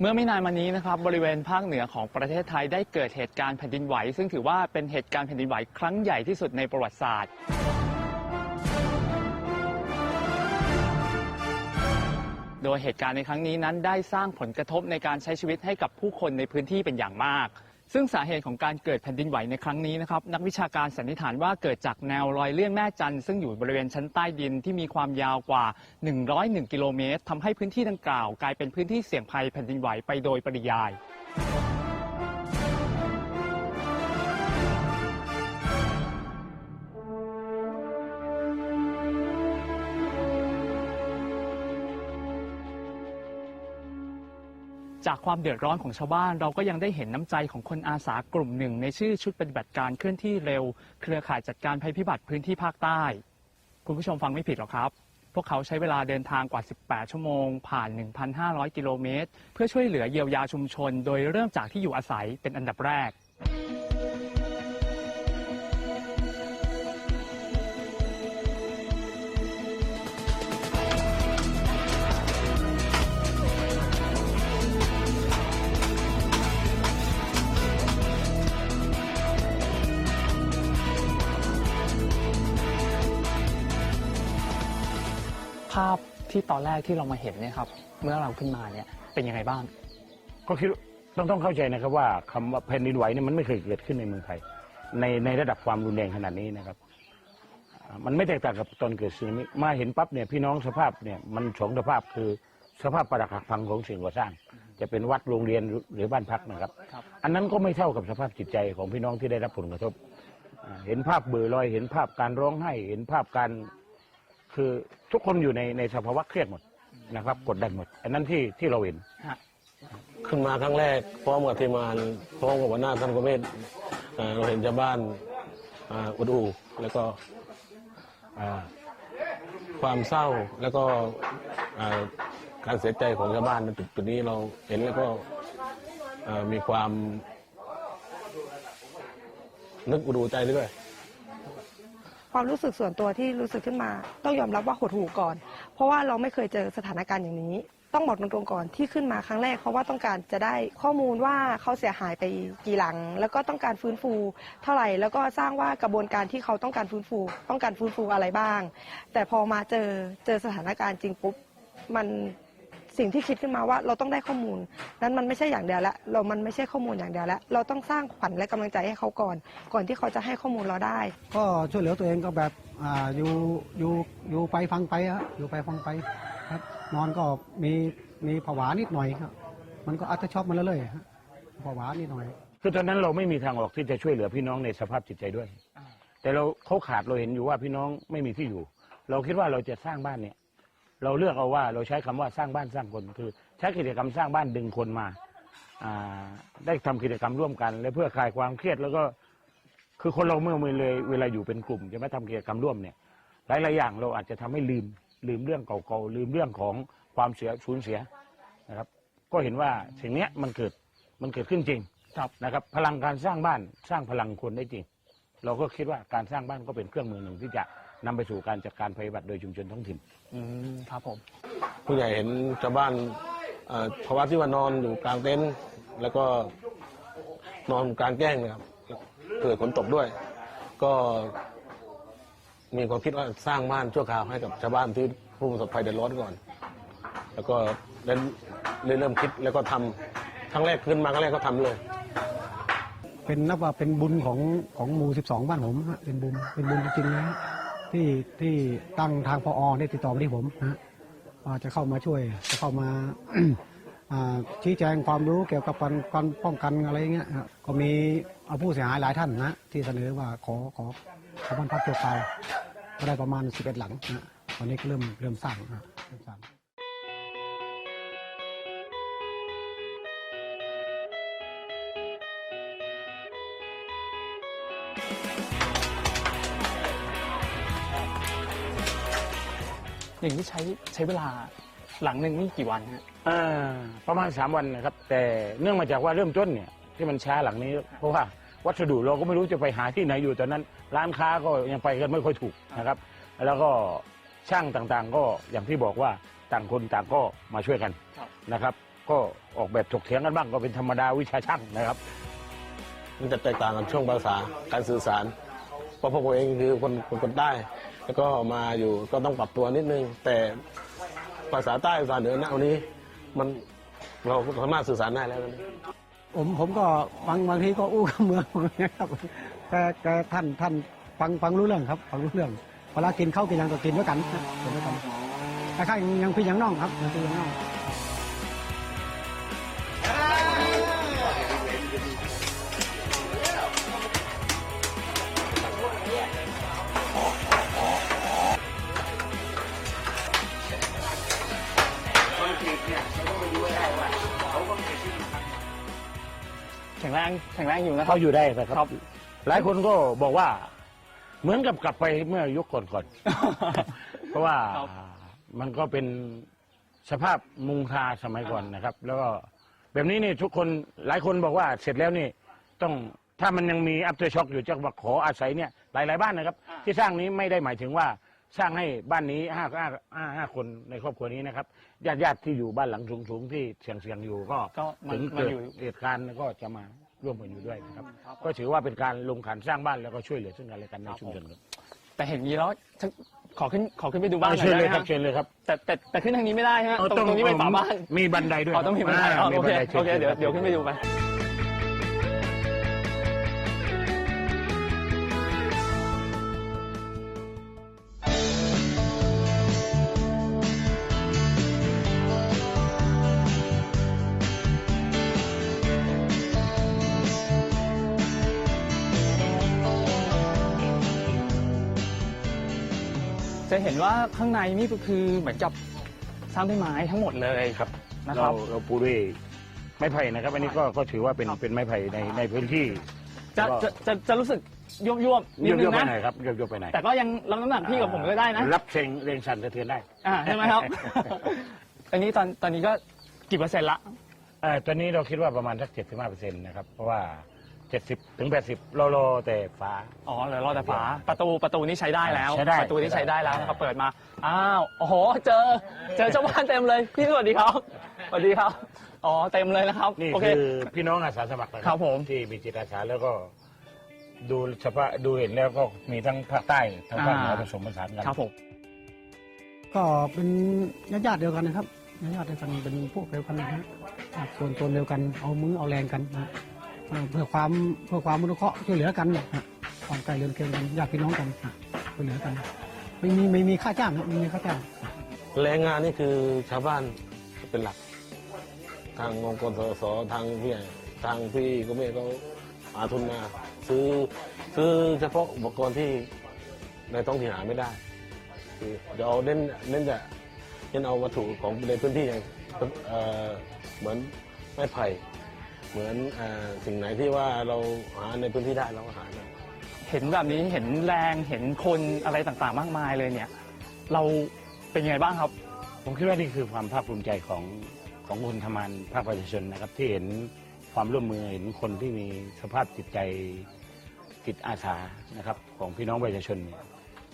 เมื่อไม่นานมานี้นะครับบริเวณภาคเหนือของประเทศไทยได้เกิดเหตุการณ์แผ่นดินไหว ซึ่งถือว่าเป็นเหตุการณ์แผ่นดินไหวครั้งใหญ่ที่สุดในประวัติศาสตร์ โดยเหตุการณ์ในครั้งนี้นั้นได้สร้างผลกระทบในการใช้ชีวิตให้กับผู้คนในพื้นที่เป็นอย่างมาก ซึ่งสาเหตุของการเกิดแผ่นดินไหวในครั้งนี้นะครับนักวิชาการสันนิษฐานว่าเกิดจากแนวรอยเลื่อนแม่จันทร์ซึ่งอยู่บริเวณชั้นใต้ดินที่มีความยาวกว่า 101 กิโลเมตรทำให้พื้นที่ดังกล่าว กลายเป็นพื้นที่เสี่ยงภัยแผ่นดินไหวไปโดยปริยาย จากความเดือดร้อนของชาวบ้าน เราก็ยังได้เห็นน้ำใจของคนอาสากลุ่มหนึ่ง ในชื่อชุดปฏิบัติการเคลื่อนที่เร็ว เครือข่ายจัดการภัยพิบัติพื้นที่ภาคใต้ คุณผู้ชมฟังไม่ผิดหรอกครับ พวกเขาใช้เวลาเดินทางกว่า 18 ชั่วโมง ผ่าน 1,500 กิโลเมตร เพื่อช่วยเหลือเยียวยาชุมชน โดยเริ่มจากที่อยู่อาศัยเป็นอันดับแรกาพที่ตอนแรกที่เรามาเห็นเนี่ยครับเมื่อเราขึ้นมาเนี่ยเป็นยังไงบ้าง ก็คิดต้องต้องเข้าใจนะครับว่าคำว่าแผ่นดินไหวเนี่ยมันไม่เคยเกิดขึ้นในเมืองไทยในในระดับความรุนแรงขนาดนี้นะครับอ่ามันไม่แตกต่างกับตอนเกิดสึนามิมาเห็นปั๊บเนี่ยพี่น้องสภาพเนี่ยมันสองสภาพคือสภาพปรักหักพังของสิ่งก่อสร้าง จะเป็นวัดโรงเรียนหรือหรือบ้านพักนะครับ ครับ อันนั้นก็ไม่เท่ากับสภาพจิตใจของพี่น้องที่ได้รับผลกระทบอ่าเห็นภาพเบื่อลอย เห็นภาพการร้องไห้ เห็นภาพการ คือทุกคนอยู่ในในสภาวะเครียดหมดนะครับ กดดันหมด อันนั้นที่ที่เราเห็นฮะขึ้นมาครั้งแรกพร้อมกับทีมงานพร้อมกับหัวหน้าท่านกเมศอ่าเราเห็นชาวบ้านอ่าอุดอูแล้วก็อ่าความเศร้าแล้วก็อ่าการเสียใจของชาวบ้านในจุดจุดนี้เราเห็นแล้วก็อ่ามีความนึกอุดูใจด้วย ความรู้สึกส่วนตัวที่รู้สึกขึ้นมา ต้องยอมรับว่าหดหู่ก่อน เพราะว่าเราไม่เคยเจอสถานการณ์อย่างนี้ ต้องบอกตรงๆก่อนที่ขึ้นมาครั้งแรก เพราะว่าต้องการจะได้ข้อมูลว่าเขาเสียหายไปกี่หลัง แล้วก็ต้องการฟื้นฟูเท่าไหร่ แล้วก็สร้างว่ากระบวนการที่เขาต้องการฟื้นฟู ต้องการฟื้นฟูอะไรบ้าง แต่พอมาเจอเจอสถานการณ์จริงปุ๊บมัน สิ่งที่คิดขึ้นมาว่าเราต้องได้ข้อมูล นั้นมันไม่ใช่อย่างเดียวละเรามันไม่ใช่ข้อมูลอย่างเดียวละเราต้องสร้างขวัญและกำลังใจให้เขาก่อน ก่อนที่เขาจะให้ข้อมูลเราได้ ก็ช่วยเหลือตัวเองก็แบบอ่าอยู่อยู่อยู่ไปฟังไปฮะอยู่ไปฟังไปครับ นอนก็มีมีผวานิดหน่อยครับ มันก็อัตชอบมันเรื่อยๆฮะผวานิดหน่อย คือตอนนั้นเราไม่มีทางออกที่จะช่วยเหลือพี่น้องในสภาพจิตใจด้วย แต่เราเขาขาดเราเห็นอยู่ว่าพี่น้องไม่มีที่อยู่ เราคิดว่าเราจะสร้างบ้านเนี่ย เราเลือกเอาว่าเราใช้คำว่าสร้างบ้านสร้างคนคือ ใช้กิจกรรมสร้างบ้านดึงคนมาอ่าได้ทำกิจกรรมร่วมกัน และเพื่อคลายความเครียดแล้วก็ คือคนเราเมื่อเมื่อเลยเวลาอยู่เป็นกลุ่มจะไม่ทำกิจกรรมร่วมเนี่ย หลายๆอย่างเราอาจจะทำให้ลืมลืมเรื่องเก่าๆลืมเรื่องของความเสียสูญเสียนะครับ ก็เห็นว่าสิ่งเนี้ยมันเกิดมันเกิดขึ้นจริงครับนะครับ พลังการสร้างบ้านสร้างพลังคนได้จริง เราก็คิดว่าการสร้างบ้านก็เป็นเครื่องมือหนึ่งที่จะ นำไปสู่การจัดการภัยพิบัติโดยชุมชนท้องถิ่น อืมครับผม ผู้ใหญ่เห็นชาวบ้านเอ่อภาวะที่ว่านอนอยู่กลางเต็นท์แล้วก็นอนกลางแจ้งนะครับเกิดฝนตกด้วย ก็มีความคิดว่าสร้างบ้านชั่วคราวให้กับชาวบ้านที่ผู้ประสบภัยเดือดร้อนก่อน แล้วก็เริ่มเริ่มคิดแล้วก็ทำครั้งแรกขึ้นมาครั้งแรกก็ทำเลย เป็นนับว่าเป็นบุญของของหมู่ 12 บ้านผมฮะเป็นบุญเป็นบุญจริงๆนะฮะ ที่ที่ตั้งทางพอได้ติดต่อมาที่ผมนะจะเข้ามาช่วยจะเข้ามาชี้แจงความรู้เกี่ยวกับการการป้องกันอะไรอย่างเงี้ยฮะก็มีเอาผู้เสียหายหลายท่านนะที่เสนอว่าขอขอขอบ้านพักตัวคราวก็ได้ประมาณ 11 หลังนะตอนนี้ก็เริ่มเริ่มสร้างนะเริ่มสร้าง อย่างนี้ใช้ใช้เวลาหลังหนึ่งนี่กี่วันฮะ อ่าประมาณสามวันนะครับ แต่เนื่องมาจากว่าเริ่มต้นเนี่ยที่มันช้าหลังนี้ เพราะว่าวัสดุเราก็ไม่รู้จะไปหาที่ไหนอยู่ตอนนั้น ร้านค้าก็ยังไปกันไม่ค่อยถูกนะครับ แล้วก็ช่างต่างๆ ก็อย่างที่บอกว่าต่างคนต่างก็มาช่วยกันครับ นะครับ ก็ออกแบบถกเถียงกันบ้างก็เป็นธรรมดาวิชาช่างนะครับ มันจะแตกต่างกันช่วงภาษาการสื่อสารเพราะพวกผมเองคือคนคนคนใต้ แล้วก็มาอยู่ก็ต้องปรับตัวนิดนึง แต่ภาษาใต้ภาษาเหนือณวันนี้ มันเราสามารถสื่อสารได้แล้วนะผมผมก็ฟังบางทีก็อู้กับเมืองนะครับแต่แต่ท่านท่านฟังฟังรู้เรื่องครับ ฟังรู้เรื่องเวลากินข้าวกินยังก็กินด้วยกันนะกินด้วยกันคล้ายังยังพี่ยังน้องครับยังพี่ยังน้อง แข็งแรงแข็งแรงอยู่นะครัเขาบ อยู่ได้นะครับครับหลายคนก็บอกว่า เหมือนกับกลับไปเมื่อยุคก่อนๆ เพราะว่าครับ มันก็เป็นสภาพมุงคาสมัยก่อนนะครับ แล้วก็แบบนี้นี่ทุกคนหลายคนบอกว่าเสร็จแล้วนี่ ต้องถ้ามันยังมีอั t เ r อร์ช็อคอยู่จะมาขออาศัยเนี่ยหลาย ๆ บ้านนะครับที่สร้างนี้ไม่ได้หมายถึงว่า สร้างให้บ้านนี้ห้าห้าห้าห้าคนในครอบครัวนี้นะครับญาติญาติๆที่อยู่บ้านหลังสูงๆที่เสี่ยงๆอยู่ก็ก็มันถึงมันเกิดอยู่ เหตุการณ์ก็จะมาร่วมกันอยู่ด้วยนะครับครับ ก็ถือว่าเป็นการลงขันสร้างบ้านแล้วก็ช่วยเหลือซึ่งกันและกันในชุมชนครับแต่เห็นนี้แล้วถ้าขอขึ้นขอขึ้นไปดูบ้านหน่เชิอญยเลได้ยไหมคครัรับบเชิญเลยครับแต่แต่แต่ขึ้นทางนี้ไม่ได้ฮะตรงตรงนี้เป็นฝาบ้านมีบันไดด้วยอ๋อต้องมีบันไดาอ๋อโอเคบันไดชิญโอเคเดี๋ยวครับเดี๋ยวขึ้นไปดูไปจ เห็นว่าข้างในนี่ก็คือเหมือนกับสร้างด้วยไม้ทั้งหมดเลยครับ นะคเรารับเราปูด้วยไม้ไผ่นะครับ อันนี้ก็ก็ถือว่าเป็นครับเป็นไม้ไผ่ในในพื้นที่จะจะจะจะรู้สึกยวบยวบๆนิดโยกนึโยงกไปนะ ไหนอยครับโยกโยกไปไหนอยแต่ก็ยังรับน้ำหนักพี่กับผมก็ได้นะ รับเชิงเรียงสั่นสะเทือนได้อ่าใช่ไหมครับ อันนี้ตอนตอนนี้ก็กี่เปอร์เซ็นต์ละ เอ่อตอนนี้เราคิดว่าประมาณสักเจ็ดสิบห้าเปอร์เซ็นต์นะครับ เพราะว่า เจ็ดสิบถึงแปดสิบรอรอแต่ฟ้าอ๋อเหลือรอแต่ฝาประตูประตูนี่ใช้ได้แล้วใช้ได้ประตูนี่ใช้ได้แล้วนะครับเปิดมาอ้าวโอ้โหเจอ เจอเจ้าบ้านเต็มเลยพี่สวัสดีครับสวัสดีครับอ๋อเต็มเลยนะครับนี่โอเค คือพี่น้องอาสาสมัครนะครับผม ที่มีจิตอาสาแล้วก็ดูเฉพาะดูเห็นแล้วก็มีทั้งภาคใต้ทั้งภาคเหนือผสมผสานกัน ครับผมก็เป็นญาติญาติๆเดียวกันนะครับญาติญาติๆเดียวกันเป็นพวกเดียวกันนะฮะส่วนตนเดียวกันเอามือเอาแรงกันนะอ่า เพื่อความเพื่อความมนุเคราะห์ช่วยเหลือกันนะความใกล้เรือนเคียงกันญาติพี่น้องกันช่วยเหลือกัน ไม่มีไม่มีค่าจ้างนะไม่มีค่าจ้างแรงงานนี่คือชาวบ้านเป็นหลัก ทางองค์กรสสทางพี่ทางพี่ก็ไม่เขาหาทุนมาซื้อซื้อเฉพาะอุปกรณ์ที่ในท้องถิ่นหาไม่ได้คือจะเอาเน้นเน้นจะเน้นเอาวัตถุของในพื้นที่อย่างเอ่อเหมือนไม้ไผ่ เหมือนเออสิ่งไหนที่ว่าเราหาในพื้นที่ได้เราก็หาได้เห็นแบบนี้เห็นแรงเห็นคนอะไรต่างๆ มากมายเลยเนี่ย เราเป็นยังไงบ้างครับ ผมคิดว่านี่คือความภาคภูมิใจของของคนทำงานภาคประชาชนนะครับ ที่เห็นความร่วมมือเห็นคนที่มีสภาพจิตใจจิตอาสานะครับ ของพี่น้องประชาชนเนี่ย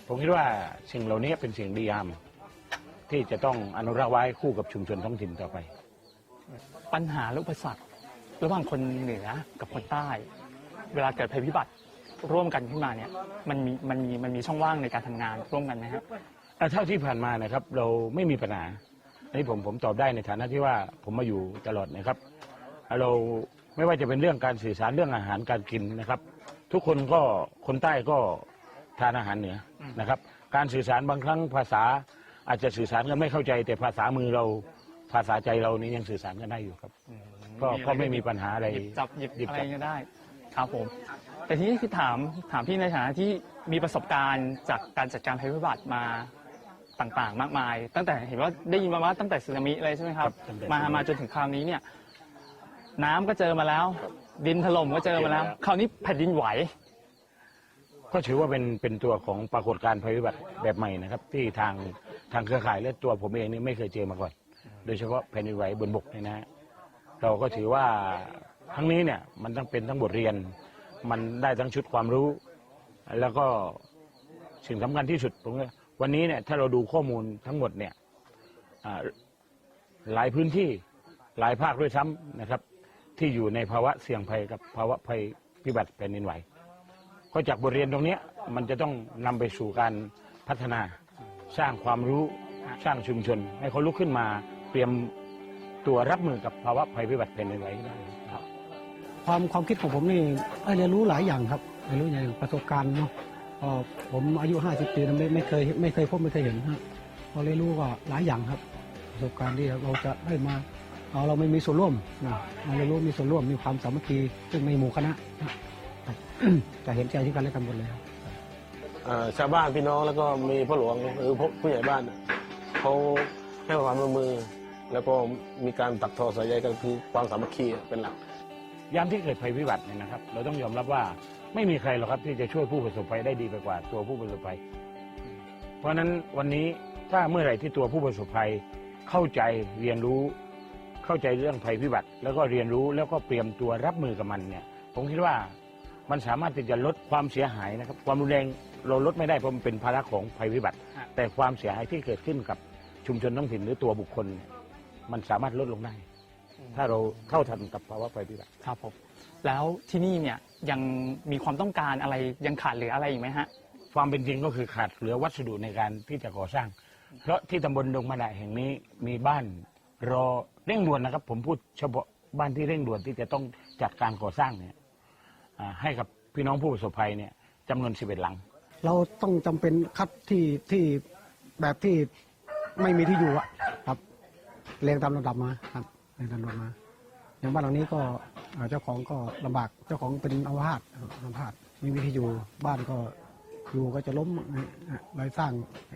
ผมคิดว่าสิ่งเหล่านี้เป็นสิ่งดีงาม ที่จะต้องอนุรักษ์ไว้คู่กับชุมชนท้องถิ่นต่อไป ปัญหาและอุปสรรค ระหว่างคนเหนือกับคนใต้ เวลาเกิดภัยพิบัติร่วมกันขึ้นมาเนี่ยมันมีมันมีมันมีช่องว่างในการทำงานร่วมกันนะฮะอะเท่าที่ผ่านมานะครับ เราไม่มีปัญหาอันนี้ผมผมตอบได้ในฐานะที่ว่าผมมาอยู่ตลอดนะครับอะเราไม่ว่าจะเป็นเรื่องการสื่อสารเรื่องอาหารการกินนะครับ ทุกคนก็คนใต้ก็ทานอาหารเหนือนะครับ การสื่อสารบางครั้งภาษาอาจจะสื่อสารกันไม่เข้าใจ แต่ภาษามือเราภาษาใจเรานี่ยังสื่อสารกันได้อยู่ครับ ก็ก็ไม่มีปัญหาอะไรหยิบจับหยิบหยิบอะไรจับก็ได้ ครับผม แต่ทีนี้คือถามถามพี่ในฐานะที่มีประสบการณ์จากการจัดการภัยพิบัติมาต่างๆ มากมาย ตั้งแต่เห็นว่าได้ยินมาว่าตั้งแต่สึนามิเลยใช่ไหมครับ ครับตั้งแต่มาสึนามิ มาจนถึงคราวนี้เนี่ย น้ำก็เจอมาแล้ว ดินถล่มก็เจอมาแล้ว คราวนี้แผ่นดินไหว ก็ถือว่าเป็นเป็นตัวของปรากฏการณ์ภัยพิบัติแบบใหม่นะครับ ที่ทางทางเครือข่ายและตัวผมเองนี่ไม่เคยเจอมาก่อน โดยเฉพาะแผ่นดินไหวบนบกเนี่ยนะฮะ เราก็ถือว่าครั้งนี้เนี่ยมันต้องเป็นทั้งบทเรียน มันได้ทั้งชุดความรู้ แล้วก็สิ่งสำคัญที่สุดผมว่าวันนี้เนี่ยถ้าเราดูข้อมูลทั้งหมดเนี่ยหลายพื้นที่หลายภาคด้วยซ้ำนะครับ ที่อยู่ในภาวะเสี่ยงภัยกับภาวะภัยพิบัติแผ่นดินไหวก็จากบทเรียนตรงนี้มันจะต้องนำไปสู่การพัฒนาสร้างความรู้สร้างชุมชน ให้เขาลุกขึ้นมาเตรียม ตัวรับมือกับภาวะภัยพิบัติแผ่นดินไหวได้ครับ ความความคิดของผมนี่ได้เรียนรู้หลายอย่างครับเรียนรู้อย่างประสบการณ์เนาะพอผมอายุ 50 ปีนะไม่ไม่เคยไม่เคยพบไม่เคยเห็นฮะพอเรียนรู้ก็หลายอย่างครับ ประสบการณ์ที่เราจะได้มาเอาเราไม่มีส่วนร่วมนะเราเรียนรู้มีส่วนร่วมมีความสามัคคีซึ่งในหมู่คณะนะครับจะเห็นใจที่กันและกันหมดเลยครับอ่าชาวบ้านพี่น้องแล้วก็มีพ่อหลวงหรือผู้ผู้ใหญ่บ้านน่ะเขาให้ความร่วมมือ แล้วก็มีการตักทอสายใยกันคือความสามัคคีเป็นหลัก ยามที่เกิดภัยพิบัติเนี่ยนะครับ เราต้องยอมรับว่าไม่มีใครหรอกครับที่จะช่วยผู้ประสบภัยได้ดีไปกว่าตัวผู้ประสบภัย เพราะฉะนั้นวันนี้ถ้าเมื่อไหร่ที่ตัวผู้ประสบภัยเข้าใจเรียนรู้เข้าใจเรื่องภัยพิบัติ แล้วก็เรียนรู้แล้วก็เตรียมตัวรับมือกับมันเนี่ย ผมคิดว่ามันสามารถที่จะลดความเสียหายนะครับ ความรุนแรงเราลดไม่ได้เพราะมันเป็นภาระของภัยพิบัติ แต่ความเสียหายที่เกิดขึ้นกับชุมชนท้องถิ่นหรือตัวบุคคลเนี่ย มันสามารถลดลงได้ ถ้าเราเท่าทันกับภาวะภัยพิบัติครับผมแล้วที่นี่เนี่ยยังมีความต้องการอะไรยังขาดเหลืออะไรอีกไหมฮะความเป็นจริงก็คือขาดเหลือวัสดุในการที่จะก่อสร้าง เพราะที่ตำบลดงมะนาวแห่งนี้มีบ้านรอเร่งด่วนนะครับ ผมพูดเฉพาะบ้านที่เร่งด่วนที่จะต้องจัดการก่อสร้างเนี่ยอ่าให้กับพี่น้องผู้ประสบภัยเนี่ยจำนวนสิบเอ็ดหลัง เราต้องจำเป็นคัดที่ที่แบบที่ไม่มีที่อยู่อะครับ เรียงตามลำดับมาครับเรียงตามลำดับมา อย่างบ้านหลังนี้ก็เอ่อเจ้าของก็ลำบาก เจ้าของเป็นอัมพาตครับอัมพาตไม่มีที่อยู่บ้านก็อยู่ก็จะล้มนะเลยสร้าง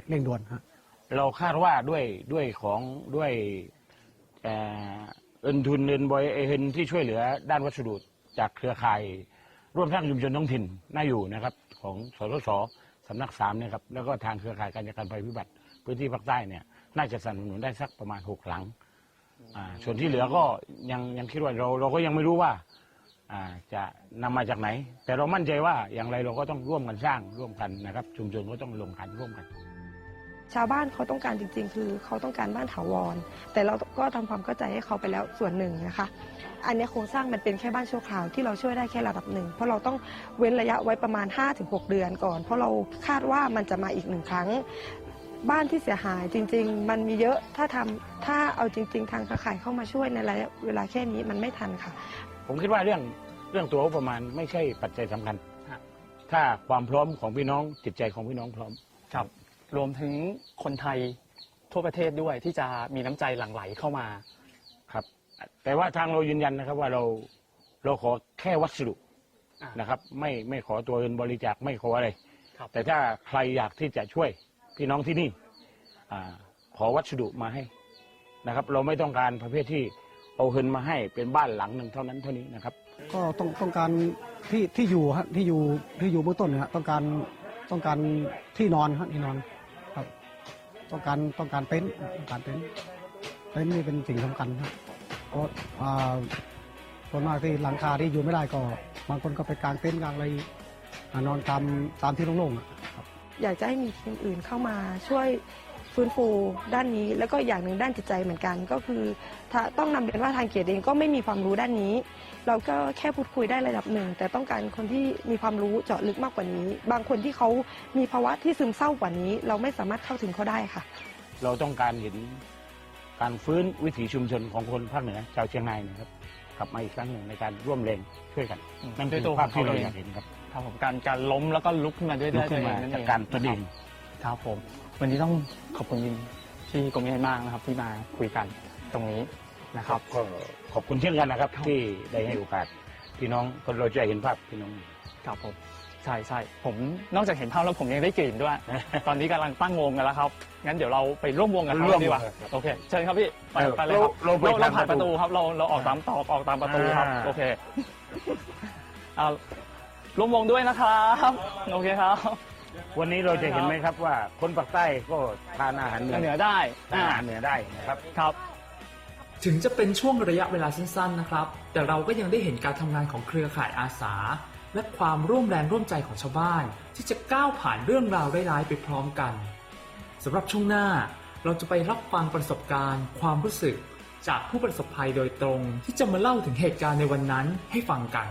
เร่งด่วนฮะ เราคาดว่าด้วยด้วยของด้วยเอ่อเงินทุนเงินบอยเงินที่ช่วยเหลือด้านวัสดุจากเครือข่าย ร่วมสร้างชุมชนท้องถิ่นน่าอยู่นะครับ ของสสสสำนักสามเนี่ยครับแล้วก็ทางเครือข่ายการจัดการภัยพิบัติพื้นที่ภาคใต้เนี่ย น่าจะสนับสนุนได้สักประมาณหกหลังอ่าส่วนที่เหลือก็ยังยังคิดว่าเราเราก็ยังไม่รู้ว่าอ่าจะนำมาจากไหน แต่เรามั่นใจว่าอย่างไรเราก็ต้องร่วมกันสร้างร่วมกันนะครับ ชุมชนก็ต้องลงขันร่วมกัน ชาวบ้านเขาต้องการจริง ๆ คือเขาต้องการบ้านถาวร แต่เราก็ทำความเข้าใจให้เขาไปแล้วส่วนหนึ่งนะคะ อันเนี้ยโครงสร้างมันเป็นแค่บ้านชั่วคราวที่เราช่วยได้แค่ระดับหนึ่ง เพราะเราต้องเว้นระยะไว้ประมาณ 5-6 เดือนก่อน เพราะเราคาดว่ามันจะมาอีกหนึ่งครั้ง บ้านที่เสียหายจริง ๆ มันมีเยอะถ้าทำถ้าเอาจริง ๆ ทางเครือข่ายเข้ามาช่วยในระยะเวลาแค่นี้มันไม่ทันค่ะ ผมคิดว่าเรื่องเรื่องตัวงบประมาณไม่ใช่ปัจจัยสำคัญฮะถ้าความพร้อมของพี่น้องจิตใจของพี่น้องพร้อม ครับ รวมถึงคนไทยทั่วประเทศด้วยที่จะมีน้ำใจหลั่งไหลเข้ามา ครับ แต่ว่าทางเรายืนยันนะครับว่าเราเราขอแค่วัสดุอ่านนะครับ ไม่ไม่ขอตัวเงินบริจาคไม่ขออะไร ครับ แต่ถ้าใครอยากที่จะช่วย พี่น้องที่นี่อขอวัสดุมาให้นะครับ เราไม่ต้องการประเภทที่เอาเงินมาให้เป็นบ้านหลังหนึ่งเท่านั้นเท่านี้นะครับ ก็ต้องต้องการที่ที่อยู่ฮะที่อยู่ที่อยู่เบื้องต้นนะฮะต้องการต้องการที่นอนฮะที่นอนครับ ต้องการต้องการเต็นท์ต้องการเต็นท์เต็นท์นี่เป็นสิ่งสำคัญครับเพราะอ่าส่วนมากที่หลังคาที่อยู่ไม่ได้ก็บางคนก็ไปกางเต็นท์กางอะไรนอนตามตามที่โล่งๆ อะครับอยากจะให้มีทีมอื่นเข้ามาช่วยฟื้นฟูด้านนี้ แล้วก็อย่างหนึ่งด้านจิตใจเหมือนกัน ก็คือถ้าต้องนำเรียนว่าทางเกียรติเองก็ไม่มีความรู้ด้านนี้ เราก็แค่พูดคุยได้ระดับหนึ่ง แต่ต้องการคนที่มีความรู้เจาะลึกมากกว่านี้ บางคนที่เขามีภาวะที่ซึมเศร้ากว่านี้ เราไม่สามารถเข้าถึงเขาได้ค่ะ เราต้องการเห็นการฟื้นวิถีชุมชนของคนภาคเหนือชาวเชียงรายนะครับกลับมาอีกครั้งหนึ่งในการร่วมแรงช่วยกันอืมนั่นด้คืวยอตัวภาพที่ของเราเขาเองอยากเห็นครับ ครับผมการการล้มแล้วก็ลุกขึ้นมาด้วยลุด้กวยขึ้นมาตัวเองนั่นเอจากงการตนเองครับผม วันนี้ต้องขอบคุณที่กรมวิทยามากนะครับ ที่มาคุยกันตรงนี้นะครับก็ขอบคุณเช่นกันนะครับ ที่ได้ให้โอกาสพี่น้องคนเราจะเห็นภาพพี่น้องครับผมใช่ใช่ผมนอกจากเห็นภาพแล้วผมยังได้กลิ่นด้วย ตอนนี้กำลังตั้งวงกันแล้วครับ งั้นเดี๋ยวเราไปร่วมวงกันครับร่วมดีกว่าวงครับโอเคเชิญครับพี่ไปเออไปเลยครับเราเราไปเราทางผ่านปประระตูตูครับเราเราออกตามตอกออกตามประตูครับอ่าโอเคเอา ร่วมวงด้วยนะครับโอเคครับวันนี้เราจะเห็นไหมครับว่าคนภาคใต้ก็ทานอาหารเหนือเหนือได้ทานอาหารเหนือได้นะครับครับ ถึงจะเป็นช่วงระยะเวลาสั้นๆนะครับ แต่เราก็ยังได้เห็นการทำงานของเครือข่ายอาสา และความร่วมแรงร่วมใจของชาวบ้าน ที่จะก้าวผ่านเรื่องราวร้ายๆไปพร้อมกันสำหรับช่วงหน้าเราจะไปรับฟังประสบการณ์ ความรู้สึก จากผู้ประสบภัยโดยตรง ที่จะมาเล่าถึงเหตุการณ์ในวันนั้นให้ฟังกัน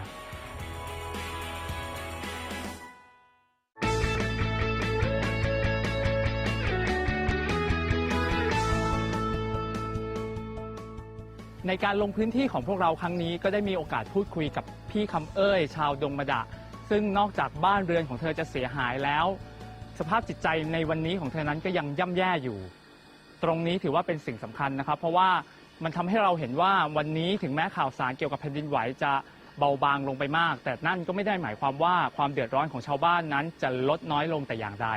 ในการลงพื้นที่ของพวกเราครั้งนี้ก็ได้มีโอกาสพูดคุยกับพี่คำเอ้ย ชาวดงมะดะ ซึ่งนอกจากบ้านเรือนของเธอจะเสียหายแล้ว สภาพจิตใจในวันนี้ของเธอนั้นก็ยังย่ำแย่อยู่ ตรงนี้ถือว่าเป็นสิ่งสำคัญนะครับ เพราะว่ามันทำให้เราเห็นว่าวันนี้ถึงแม้ข่าวสารเกี่ยวกับแผ่นดินไหวจะเบาบางลงไปมาก แต่นั่นก็ไม่ได้หมายความว่าความเดือดร้อนของชาวบ้านนั้นจะลดน้อยลงแต่อย่างใด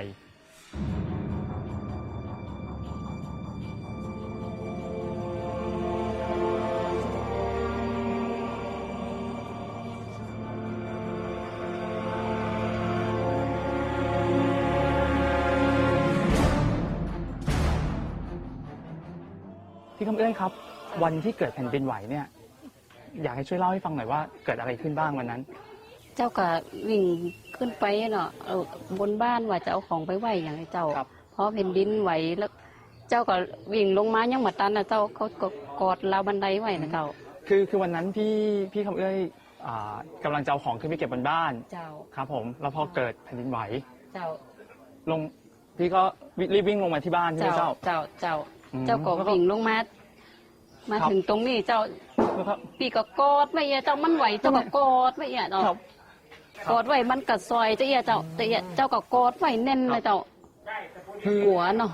ำเอ้ยครับ วันที่เกิดแผ่นดินไหวเนี่ย อยากให้ช่วยเล่าให้ฟังหน่อยว่าเกิดอะไรขึ้นบ้างวันนั้น เจ้าก็วิ่งขึ้นไปเนาะเอาบนบ้านว่าจะเอาของไปไหวอย่างไรเจ้าครับ เพราะแผ่นดินไหวแล้ว เจ้าก็วิ่งลงมายังมาตันนะเจ้าเขาก็กอดราวบันไดไว้นะเจ้าคือคือวันนั้นพี่พี่คำเอ้ยอ่ากำลังจะเอาของขึ้นไปเก็บบนบ้านเจ้าครับ ผมแล้วพอเกิดแผ่นดินไหว เจ้าลงพี่ก็วิรีบวิ่งลงมาที่บ้านใช่ไหมเจ้า เจ้าเจ้าเจ้าอืมเจ้าก็แล้วก็ วิ่งลงมา มาครับถึงตรงนี้เจ้าแล้วก็พี่ก็กอดไว้เจ้ามันไหวเจ้าก็กอดไว้เจ้าครับ กอดไว้มันกัดซอยเจ้าเจ้าเจ้าเจ้าก็กอดไว้แน่นเลยเจ้าคือกลัวเนาะ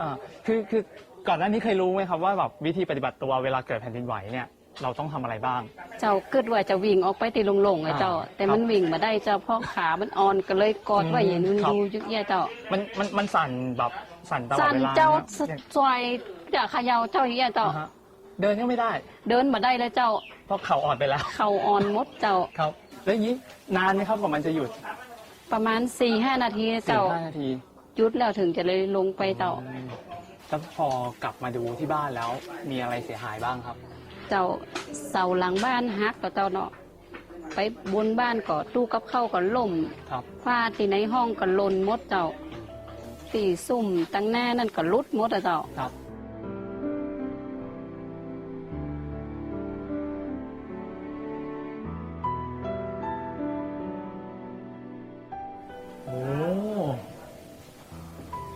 อ่าคือคือก่อนหน้านี้เคยรู้ไหมครับว่าแบบวิธีปฏิบัติตัวเวลาเกิดแผ่นดินไหวเนี่ยเราต้องทำอะไรบ้าง เจ้าคิดว่าจะวิ่งออกไปตีลงๆไอ้เจ้าอ่าแต่มันวิ่งมาได้เจ้าเพราะขามันอ่อนก็เลยกอดไว้อย่างนี้ครับดูยุกแย่เจ้า มันมันมันสั่นแบบสั่นตลอดสั่นเวลาเจ้านะสซอยจะเขยาเจ้าอย่างเงี้ยเจ้าอ่าฮะ เดินก็ไม่ได้ เดินมาได้เลยเจ้า เพราะเข่าอ่อนไปแล้ว เข่าอ่อนหมดเจ้า ครับ แล้วอย่างนี้นานไหมครับกว่ามันจะหยุดประมาณสี่ห้านาทีสี่เจ้าห้านาทีหยุดแล้วถึงจะเลยลงไปเจ้าแล้วพอกลับมาดูที่บ้านแล้ว มีอะไรเสียหายบ้างครับ เจ้าเสาหลังบ้านฮักก็เจ้าเนาะไปบนบ้านก็ตู้กับข้าวก็ล่มครับฝ้าที่ในห้องก็หล่นหมดเจ้าตีซุ่มตั้งหน้านั่นก็รุดหมดอะเจ้า ครับ โอ้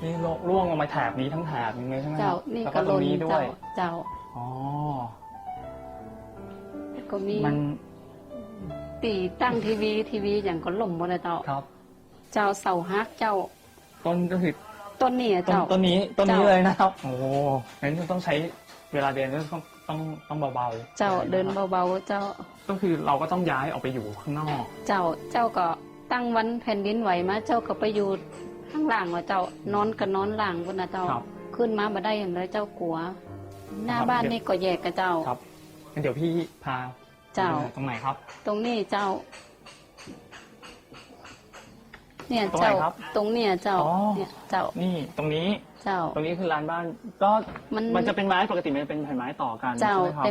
นี่ร่วงลงมาแถบนี้ทั้งแถบนี้เลยใช่ไหมเจ้าครับนี่แล้วก็ตหรล่งนนี้ด้วเจ้าย เจ้าอ๋อ ก็มีมันตีตั้งทีวีทีวีอย่างก็ล่มหมดเลยเจ้าครับ เจ้าเสาฮักเจ้าต้นก็คือต้นนี่อะต้นเจ้า ต้นนี้ต้นนี้เจ้า เลยนะครับ โอ้โหงั้นต้องใช้เวลาเดินต้องต้องต้องเบาๆเจ้าเดินนะครับเบาๆเจ้า ก็คือเราก็ต้องย้ายออกไปอยู่ข้างนอก เจ้าเจ้าก็ ตั้งวันแผ่นดินไหวมาเจ้าก็ไปอยู่ข้างล่างว่าเจ้านอนก็นอนล่างบนนะเจ้า ครับ ขึ้นมาบ่ได้อย่างไรเจ้ากลัว หน้าครับบ้านนี่ก็แยกกับเจ้า ครับงั้นเดี๋ยวพี่พาเจ้า ตรงไหนครับ ตรงนี้เจ้า เนี่ยตรงไหนเจ้าครับตรงเนี่ยเจ้าอ๋อ เนี่ยเจ้านี่ตรงนี้เจ้า ตรงนี้คือลานบ้านก็มัน มันจะเป็นไม้ปกติมันจะเป็นแผ่นไม้ต่อกันเจ้าใช่ไหมครับแต่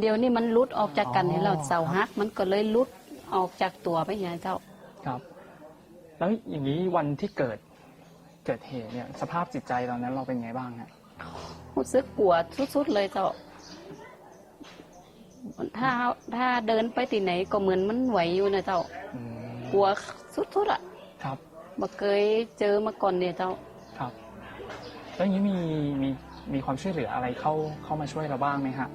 เดี๋ยวนี้มันลุดออกจากกันอ๋อ ให้เราเสาฮัก มันก็เลยลุดออกจากตัวไปอย่างเจ้า ครับ แล้วอย่างนี้วันที่เกิดเกิดเหตุเนี่ย สภาพจิตใจตอนนั้นเราเป็นไงบ้างฮะรู้สึกกลัวสุดๆเลยเจ้าถ้าถ้าเดินไปที่ไหนก็เหมือนมันไหวอยู่นะเจ้าอืมกลัวสุดๆอะ ครับบ่เคยเจอมาก่อนเนี่ยเจ้า ครับ แล้วอย่างนี้มีมีมีความช่วยเหลืออะไรเข้าเข้ามาช่วยเราบ้างไหมฮะ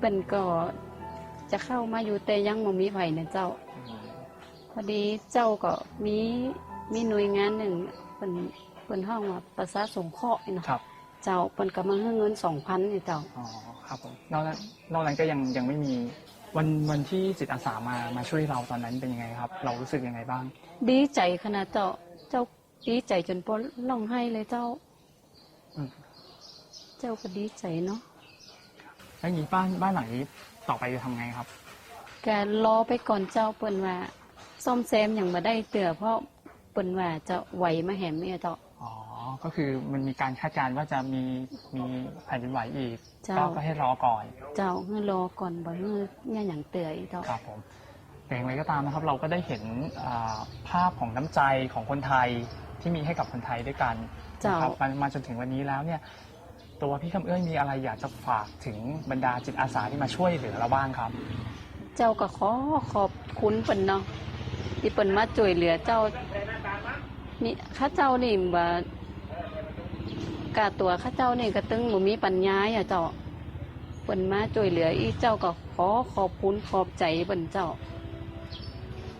เป็นก็จะเข้ามาอยู่แต่ยังบ่มีไผเนี่ยเจ้า พอดีเจ้าก็มีมีหน่วยงานหนึ่งเป็นเป็นห้องว่าประสาสงเคราะห์นี่เนาะครับ เจ้าเป็นก็มาให้เงินสองพันนี่เจ้าอ๋อครับผมนอกนั้นนอกนั้นก็ยังยังไม่มีวันวันที่จิตอาสามามาช่วยเราตอนนั้นเป็นยังไงครับ เรารู้สึกยังไงบ้าง ดีใจขนาดเจ้าเจ้าดีใจจนปนร้องไห้เลยเจ้า อืม เจ้าก็ดีใจเนาะแล้วอย่างนี้บ้านบ้านหลังนี้ต่อไปจะทำไงครับ แกรอไปก่อนเจ้าเปิ้นว่า ซ่อมแซมอย่างมาได้เตือเพราะเปิ้นว่าจะไหวมาแหมเนี่ยเจ้า อ๋อ ก็คือมันมีการคาดการณ์ว่าจะมีมีแผ่นดินไหวอีกเจ้า ก็ก็ให้รอก่อน เจ้าให้รอก่อนบ่ให้เนี่ยอย่างเตือยเจ้า ครับผมแต่อย่างไรก็ตามนะครับ เราก็ได้เห็นอ่าภาพของน้ำใจของคนไทยที่มีให้กับคนไทยด้วยกันเจ้า นะครับมามาจนถึงวันนี้แล้วเนี่ย ตัวพี่คำเอ้ยมีอะไรอยากจะฝากถึงบรรดาจิตอาสาที่มาช่วยเหลือเราบ้างครับ เจ้าก็ขอขอบคุณเปิ้นเนาะ ที่เปิ้นมาช่วยเหลือเจ้ามีข้าเจ้านี่ว่ากาตัวข้าเจ้านี่ก็ตึงบ่มีปัญญาอะเจ้าเปิ้นมาช่วยเหลือ อีเจ้าก็ขอขอบคุณขอบใจเปิ้นเจ้า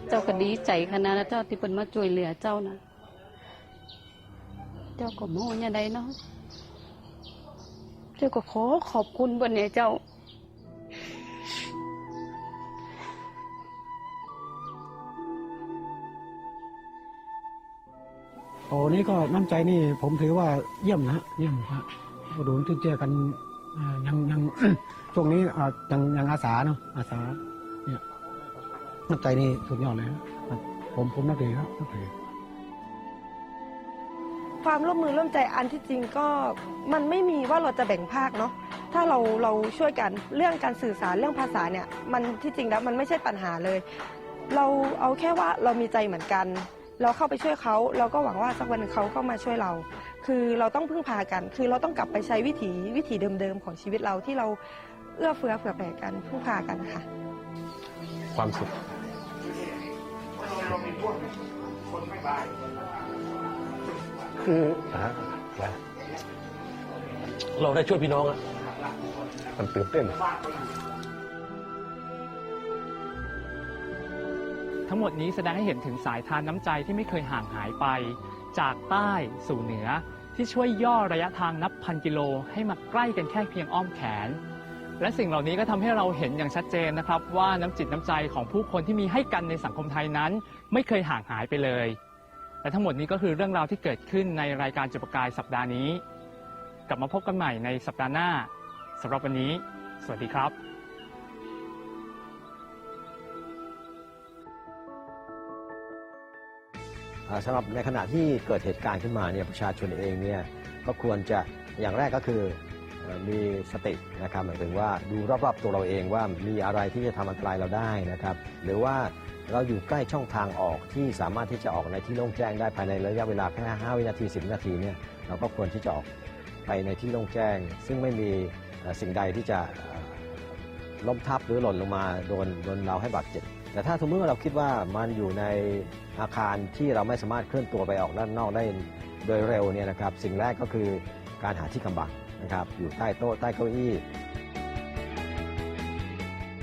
เจ้าก็ดีใจขนาดเจ้าที่เปิ้นมาช่วยเหลือเจ้านะเจ้าก็โม่เนี่ยใดเนาะเจ้าก็ขอขอบคุณเปิ้นเนี่ยเจ้า โอ้นี่ก็น้ำใจนี่ผมถือว่าเยี่ยมนะเยี่ยมฮะกระดูนที่เจอกันอ่ายังยัง ช่วงนี้อ่ายังยังอาสาเนาะอาสา เนี่ยน้ำใจนี่สุดยอดเลยครับผมผมนับถือครับนับถือ ความร่วมมือร่วมใจอันที่จริงก็มันไม่มีว่าเราจะแบ่งภาคเนาะถ้าเราเราช่วยกันเรื่องการสื่อสารเรื่องภาษาเนี่ยมันที่จริงแล้วมันไม่ใช่ปัญหาเลย เราเอาแค่ว่าเรามีใจเหมือนกัน เราเข้าไปช่วยเขาเราก็หวังว่าสักวันหนึ่งเขาเข้ามาช่วยเรา คือเราต้องพึ่งพากัน คือเราต้องกลับไปใช้วิถีวิถีเดิมๆของชีวิตเราที่เราเอื้อเฟื้อเผื่อแผ่กันพึ่งพากันนะคะความสุขคืออะนะเราได้ช่วยพี่น้องอะมันตื่นเต้น ทั้งหมดนี้แสดงให้เห็นถึงสายทานน้ำใจที่ไม่เคยห่างหายไป จากใต้สู่เหนือที่ช่วยย่อระยะทางนับพันกิโลให้มาใกล้กันแค่เพียงอ้อมแขน และสิ่งเหล่านี้ก็ทำให้เราเห็นอย่างชัดเจนนะครับ ว่าน้ำจิตน้ำใจของผู้คนที่มีให้กันในสังคมไทยนั้น ไม่เคยห่างหายไปเลย และทั้งหมดนี้ก็คือเรื่องราวที่เกิดขึ้นในรายการจุดประกายสัปดาห์นี้ กลับมาพบกันใหม่ในสัปดาห์หน้าสำหรับวันนี้ สวัสดีครับ สำหรับในขณะที่เกิดเหตุการณ์ขึ้นมาเนี่ยประชาชนเองเนี่ยก็ควรจะอย่างแรกก็คือมีสตินะครับหมายถึงว่าดูรอบๆตัวเราเองว่ามีอะไรที่จะทำอันตรายเราได้นะครับหรือว่าเราอยู่ใกล้ช่องทางออกที่สามารถที่จะออกในที่โล่งแจ้งได้ภายในระยะเวลาแค่5วินาที10 นาทีเนี่ยเราก็ควรที่จะออกไปในที่โล่งแจ้ง ซึ่งไม่มีสิ่งใดที่จะล้มทับหรือหล่นลงมาโดนโดนเราให้บาดเจ็บแต่ถ้าสมมติว่าเราคิดว่ามันอยู่ใน อาคารที่เราไม่สามารถเคลื่อนตัวไปออกด้านนอกได้โดยเร็วเนี่ยนะครับสิ่งแรกก็คือการหาที่กำบังนะครับอยู่ใต้โต๊ะใต้เก้าอี้